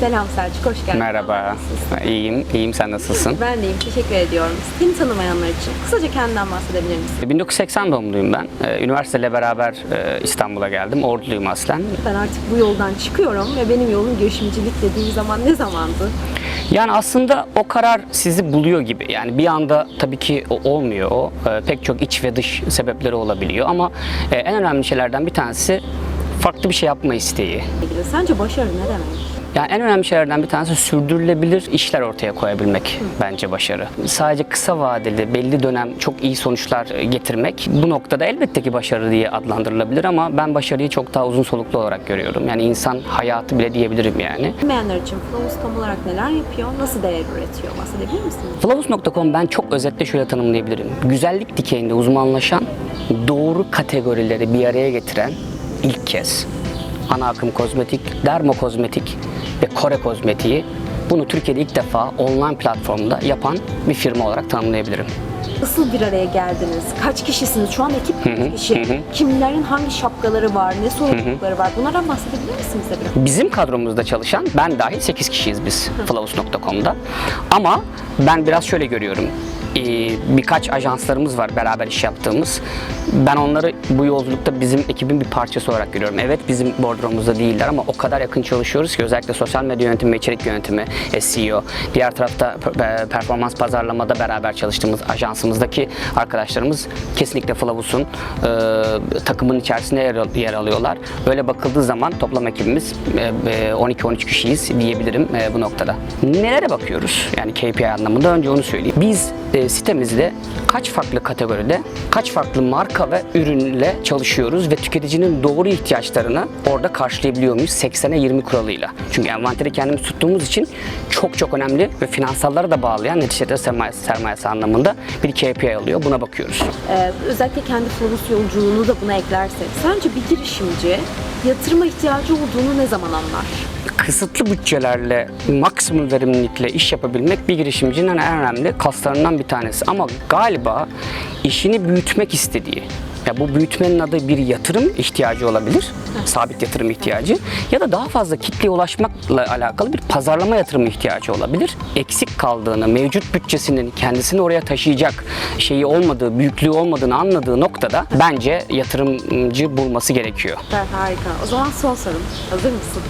Selam Selçuk, hoş geldin. Merhaba. İyiyim. İyiyim. Sen nasılsın? Ben deyim, teşekkür ediyorum. Seni tanımayanlar için kısaca kendinden bahsedebilir misin? 1980 doğumluyum ben. Ee, Üniversiteyle beraber e, İstanbul'a geldim. Orduluyum aslen. Ben artık bu yoldan çıkıyorum ve benim yolum girişimcilik dediğim zaman ne zamandı? Yani aslında o karar sizi buluyor gibi. Yani bir anda tabii ki olmuyor o. Pek çok iç ve dış sebepleri olabiliyor ama e, en önemli şeylerden bir tanesi farklı bir şey yapma isteği. Sence başarı ne demek? Yani en önemli şeylerden bir tanesi sürdürülebilir işler ortaya koyabilmek bence başarı. Sadece kısa vadeli belli dönem çok iyi sonuçlar getirmek bu noktada elbette ki başarı diye adlandırılabilir ama ben başarıyı çok daha uzun soluklu olarak görüyorum. Yani insan hayatı bile diyebilirim yani. Bilmeyenler için Flowus tam olarak neler yapıyor, nasıl değer üretiyor bahsedebilir misin? Flavus.com ben çok özetle şöyle tanımlayabilirim. Güzellik dikeyinde uzmanlaşan, doğru kategorileri bir araya getiren ilk kez ana akım kozmetik, dermo kozmetik ve Kore kozmetiği bunu Türkiye'de ilk defa online platformda yapan bir firma olarak tanımlayabilirim. Nasıl bir araya geldiniz? Kaç kişisiniz? Şu an ekip kaç kişi? Kimlerin hangi şapkaları var? Ne sorumlulukları var? Bunlardan bahsedebilir misin bize biraz? Bizim kadromuzda çalışan ben dahil 8 kişiyiz biz Flavus.com'da. Ama ben biraz şöyle görüyorum. Ee, birkaç ajanslarımız var beraber iş yaptığımız. Ben onları bu yolculukta bizim ekibin bir parçası olarak görüyorum. Evet bizim bordromuzda değiller ama o kadar yakın çalışıyoruz ki özellikle sosyal medya yönetimi ve içerik yönetimi, SEO. Diğer tarafta pe- performans pazarlamada beraber çalıştığımız ajansımızdaki arkadaşlarımız kesinlikle Flavus'un e, takımın içerisinde yer, yer alıyorlar. Böyle bakıldığı zaman toplam ekibimiz e, e, 12-13 kişiyiz diyebilirim e, bu noktada. Nelere bakıyoruz? Yani KPI anlamında önce onu söyleyeyim. Biz e, sitemizde kaç farklı kategoride, kaç farklı marka ve ürünle çalışıyoruz ve tüketicinin doğru ihtiyaçlarını orada karşılayabiliyor muyuz? 80'e 20 kuralıyla. Çünkü envanteri kendimiz tuttuğumuz için çok çok önemli ve finansalları da bağlayan neticede sermaye, sermayesi anlamında bir KPI alıyor. Buna bakıyoruz. Ee, özellikle kendi Flowus yolculuğunu da buna eklersek. Sence bir girişimci yatırıma ihtiyacı olduğunu ne zaman anlar? kısıtlı bütçelerle maksimum verimlilikle iş yapabilmek bir girişimcinin en önemli kaslarından bir tanesi. Ama galiba işini büyütmek istediği ya bu büyütmenin adı bir yatırım ihtiyacı olabilir. Sabit yatırım ihtiyacı ya da daha fazla kitleye ulaşmakla alakalı bir pazarlama yatırımı ihtiyacı olabilir. Eksik kaldığını, mevcut bütçesinin kendisini oraya taşıyacak şeyi olmadığı, büyüklüğü olmadığını anladığı noktada bence yatırımcı bulması gerekiyor. Süper, harika. O zaman son sorum. Hazır mısın?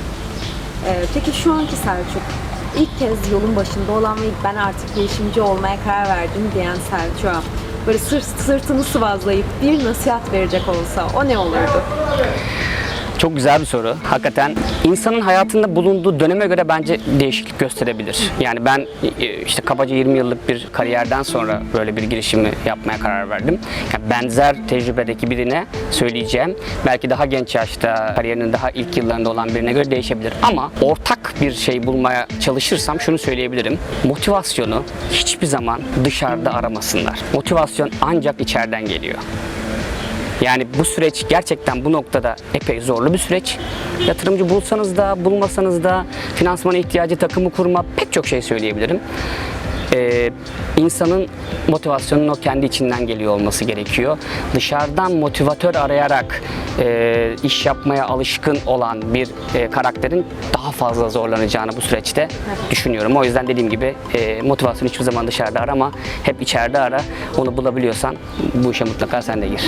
Ee, peki şu anki Selçuk, ilk kez yolun başında olan ve ben artık girişimci olmaya karar verdim diyen Selçuk'a böyle sırt, sırtını sıvazlayıp bir nasihat verecek olsa o ne olurdu? Çok güzel bir soru. Hakikaten insanın hayatında bulunduğu döneme göre bence değişiklik gösterebilir. Yani ben e, işte kabaca 20 yıllık bir kariyerden sonra böyle bir girişimi yapmaya karar verdim. Yani benzer tecrübedeki birine söyleyeceğim. Belki daha genç yaşta kariyerinin daha ilk yıllarında olan birine göre değişebilir. Ama ortak bir şey bulmaya çalışırsam şunu söyleyebilirim. Motivasyonu hiçbir zaman dışarıda aramasınlar. Motivasyon ancak içeriden geliyor. Yani bu süreç gerçekten bu noktada epey zorlu bir süreç. Yatırımcı bulsanız da bulmasanız da finansmana ihtiyacı takımı kurma pek çok şey söyleyebilirim. Ee, insanın motivasyonun o kendi içinden geliyor olması gerekiyor. Dışarıdan motivatör arayarak e, iş yapmaya alışkın olan bir e, karakterin daha fazla zorlanacağını bu süreçte düşünüyorum. O yüzden dediğim gibi e, motivasyon hiçbir zaman dışarıda arama, hep içeride ara. Onu bulabiliyorsan bu işe mutlaka sen de gir.